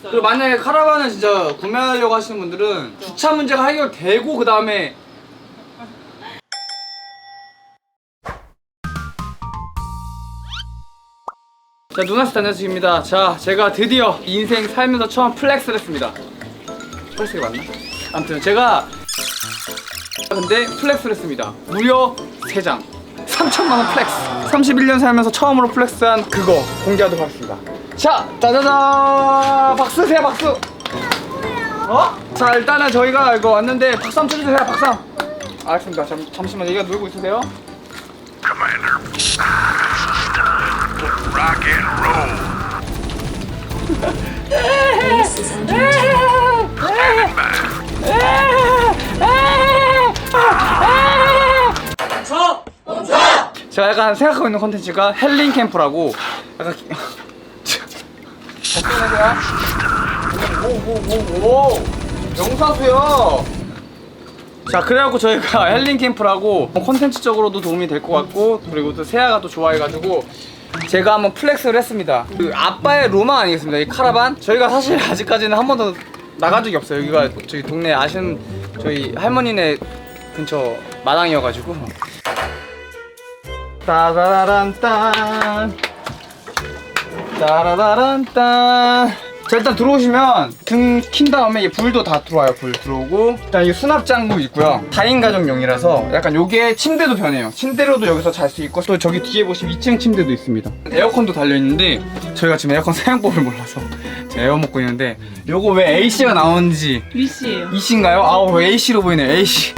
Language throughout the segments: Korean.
그리고 만약에 카라반을 진짜 구매하려고 하시는 분들은 주차 문제가 해결되고 그 다음에 자 누나스 단녀식입니다. 자 제가 드디어 인생 살면서 처음 플렉스를 했습니다. 플렉스가 맞나? 아무튼 제가 근데 플렉스를 했습니다. 무려 3장. 3천만원 플렉스. 31년 살면서 처음으로 플렉스한 그거 공개하도록 하겠습니다 자 짜자잔. 박수 세요 박수. 어? 자 일단은 저희가 이거 왔는데 박수 한번 쳐주세요 박수 알겠습니다. 잠, 잠시만 얘가 놀고 있으세요. 제가 약간 생각하고 있는 컨텐츠가 헬링 캠프라고 약간 기- 걱정하세요 오오오오. 영사수요. 자 그래갖고 저희가 헬링 캠프라고 콘텐츠적으로도 도움이 될 것 같고 그리고 또 세아가 또 좋아해가지고 제가 한번 플렉스를 했습니다. 그 아빠의 로망 아니겠습니까? 이 카라반? 저희가 사실 아직까지는 한 번도 나간 적이 없어요. 여기가 저희 동네 아시는 저희 할머니네 근처 마당이어가지고. 따라라란딴 따라라란딴 자 일단 들어오시면 등 킨 다음에 이 불도 다 들어와요. 불 들어오고. 일단 이 수납 장도 있고요. 4인 가정용이라서 약간 요게 침대도 변해요. 침대로도 여기서 잘 수 있고 또 저기 뒤에 보시면 2층 침대도 있습니다. 에어컨도 달려있는데 저희가 지금 에어컨 사용법을 몰라서 에어 먹고 있는데 요거 왜 AC가 나오는지. 위씨예요. 이씨인가요? 아우 왜 A씨로 보이네. A씨.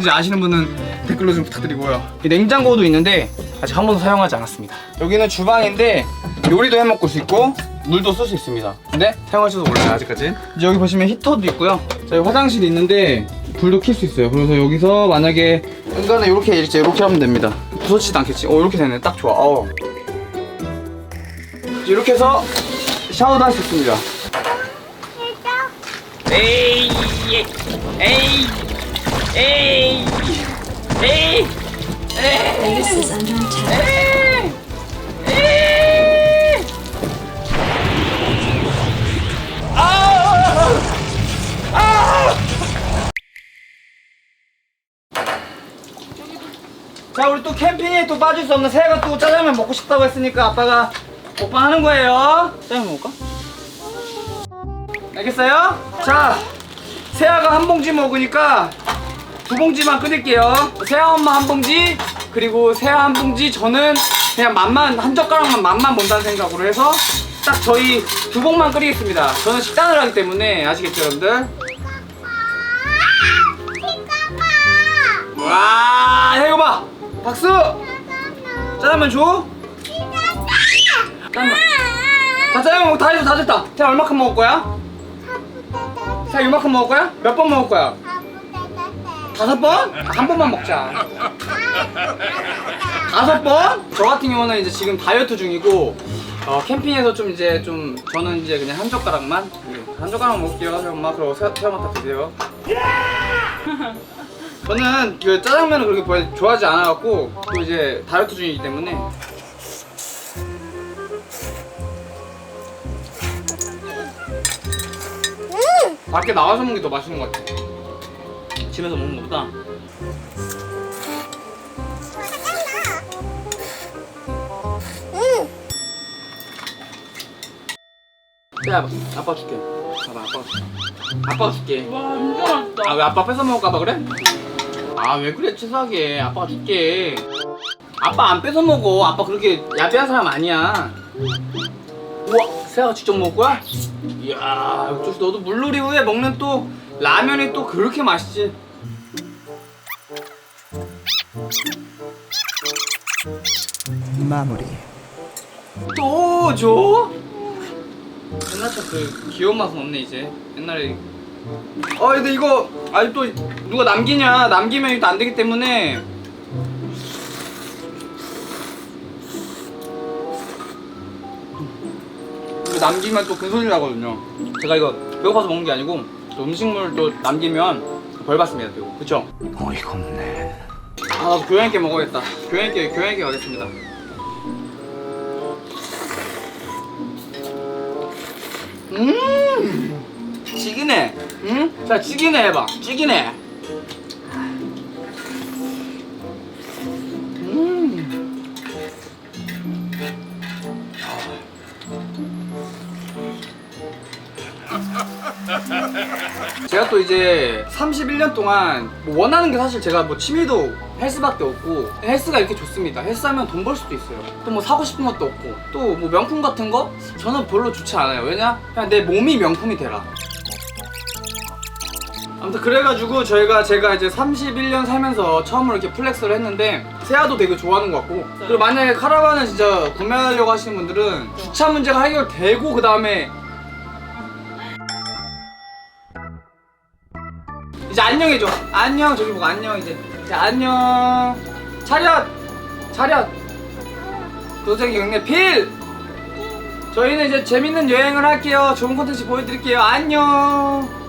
이제 아시는 분은 댓글로 좀 부탁드리고요. 이 냉장고도 있는데 아직 한 번도 사용하지 않았습니다. 여기는 주방인데 요리도 해 먹을 수 있고 물도 쓸 수 있습니다. 근데 사용하셔도 몰라요 아직까지? 이제 여기 보시면 히터도 있고요. 자 여기 화장실이 있는데 불도 켤 수 있어요. 그래서 여기서 만약에 인간은 이렇게 이렇게 이렇게 하면 됩니다. 부서지지도 않겠지? 어 이렇게 되네. 딱 좋아. 어. 이렇게 해서 샤워도 할 수 있습니다. 에이 에이 에이 에이 is under attack. 자 우리 또 캠핑에 또 빠질 수 없는 새해가 또 짜장면 먹고 싶다고 했으니까 아빠가 먹방 하는 거예요 짜장면 먹을까? 알겠어요? 자 새아가 한 봉지 먹으니까 두 봉지만 끓일게요 새아 엄마 한 봉지 그리고 새아 한 봉지 저는 그냥 맛만 한 젓가락만 맛만 본다는 생각으로 해서 딱 저희 두 봉만 끓이겠습니다 저는 식단을 하기 때문에 아시겠죠 여러분들? 박수 짜장면 줘 짜장면 자 짜장면 먹- 다 했어 다 됐다 자 얼마큼 먹을 거야? 자 이만큼 먹을 거야? 몇 번 먹을 거야? 다섯 번? 한 번만 먹자 다섯 번? 저 같은 경우는 이제 지금 다이어트 중이고 어, 캠핑에서 좀 이제 좀 저는 이제 그냥 한 젓가락만 네, 한 젓가락 먹을게요 엄마 그리고 새- 새엄마 다 드세요 저는 그 짜장면을 그렇게 별로 좋아하지 않아갖고 또 이제 다이어트 중이기 때문에. 밖에 나가서 먹는 게 더 맛있는 것 같아. 집에서 먹는 것보다. 야 아빠 줄게. 봐봐 아빠가 줄게. 아빠가 줄게. 와 진짜 맛있다. 아 왜 아빠 뺏어 먹을까봐 그래? 아 왜 그래 치사하게 아빠가 줄게 아빠 안 뺏어 먹어 아빠 그렇게 야비한 사람 아니야 우와 세아가 직접 먹을 거야? 이야 역시 너도 물놀이 후에 먹는 또 라면이 또 그렇게 맛있지 마무리. 또 줘? 옛날처럼 그 귀여운 맛은 없네 이제 옛날에 어 근데 이거 아니 또 누가 남기냐 남기면 이거 안 되기 때문에 남기면 또 근손이 나거든요 제가 이거 배고파서 먹는 게 아니고 또 음식물 또 남기면 벌 받습니다 또 그쵸? 어이가 없네. 아 나도 교양 있게 먹어야겠다 교양 있게 교양 있게 가겠습니다 음? 자 찌기네 해봐 찌기네 음 제가 또 이제 31년 동안 뭐 원하는 게 사실 제가 뭐 취미도 헬스밖에 없고 헬스가 이렇게 좋습니다. 헬스하면 돈 벌 수도 있어요. 또 뭐 사고 싶은 것도 없고 또 뭐 명품 같은 거 저는 별로 좋지 않아요. 왜냐? 그냥 내 몸이 명품이 되라. 아무튼 그래가지고 저희가 제가 이제 31년 살면서 처음으로 이렇게 플렉스를 했는데 세아도 되게 좋아하는 것 같고. 그리고 만약에 카라반을 진짜 구매하려고 하시는 분들은 주차 문제가 해결되고 그 다음에 이제 안녕해줘. 안녕 저기 보고 안녕 이제. 자 안녕. 차렷! 차렷! 도색이 경례 필! 저희는 이제 재밌는 여행을 할게요. 좋은 콘텐츠 보여드릴게요. 안녕